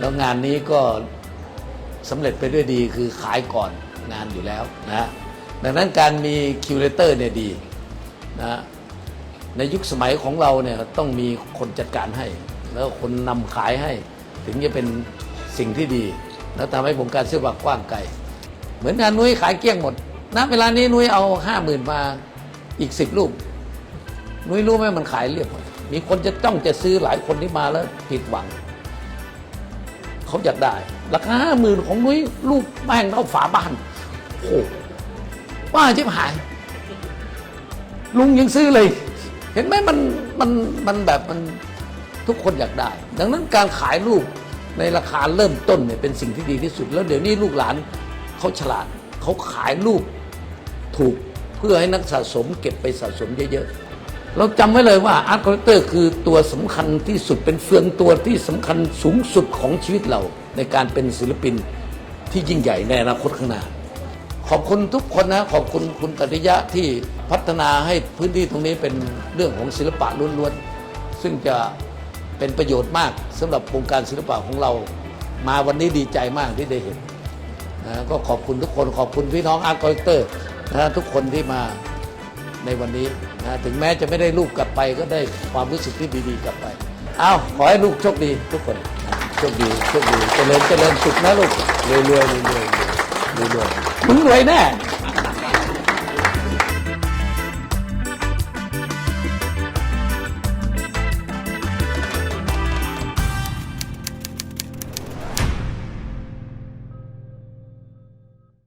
แล้วงานนี้ก็สำเร็จไปด้วยดีคือขายก่อนงานอยู่แล้วนะดังนั้นการมีคิวเลเตอร์เนี่ยดีนะฮะในยุคสมัยของเราเนี่ยต้องมีคนจัดการให้ แล้วคนนำขายให้ ถึงจะเป็นสิ่งที่ดี แล้วทำให้วงการเสื้อผ้ากว้างไกล เหมือนงานนุ้ยขายเกลี้ยงหมดณเวลานี้นุ้ยเอาห้าหมื่นมาอีกสิบรูปนุ้ยรู้ไหมมันขายเรียบหมดมีคนจะต้องจะซื้อหลายคนที่มาแล้วผิดหวัง เขาอยากได้ ราคาห้าหมื่นของนุ้ยลูกแม่งเท่าฝาบ้านโอ้โหว่าชิบหาย ลุงยังซื้อเลย เห็นไหมมันมันมันแบบมันทุกคนอยากได้ ดังนั้นการขายลูกในราคาเริ่มต้นเนี่ยเป็นสิ่งที่ดีที่สุด แล้วเดี๋ยวนี้ลูกหลานเขาฉลาดเขาขายลูกถูกเพื่อให้นักสะสมเก็บไปสะสมเยอะๆ เราจำไว้เลยว่าอาร์ตคอลเลกเตอร์คือตัวสำคัญที่สุดเป็นเฟืองตัวที่สำคัญสูงสุดของชีวิตเราในการเป็นศิลปินที่ยิ่งใหญ่ในอนาคตข้างหน้า ขอบคุณทุกคนนะขอบคุณคุณตติยะที่พัฒนาให้พื้นที่ตรงนี้เป็นเรื่องของศิลปะล้วนๆ ซึ่งจะเป็นประโยชน์มากสำหรับวงการศิลปะของเรา มาวันนี้ดีใจมากที่ได้เห็นนะก็ขอบคุณทุกคนขอบคุณพี่น้องอาร์ตคอลเลกเตอร์นะทุกคนที่มาในวันนี้ นะถึงแม้จะไม่ได้รูปกลับไปก็ได้ความรู้สึกที่ดีๆกลับไป เอาขอให้ลูกโชคดีทุกคนโชคดีโชคดีเจริญเจริญสุขนะลูกรวยรวยรวยรวยรวยรวยมึงรวยแน่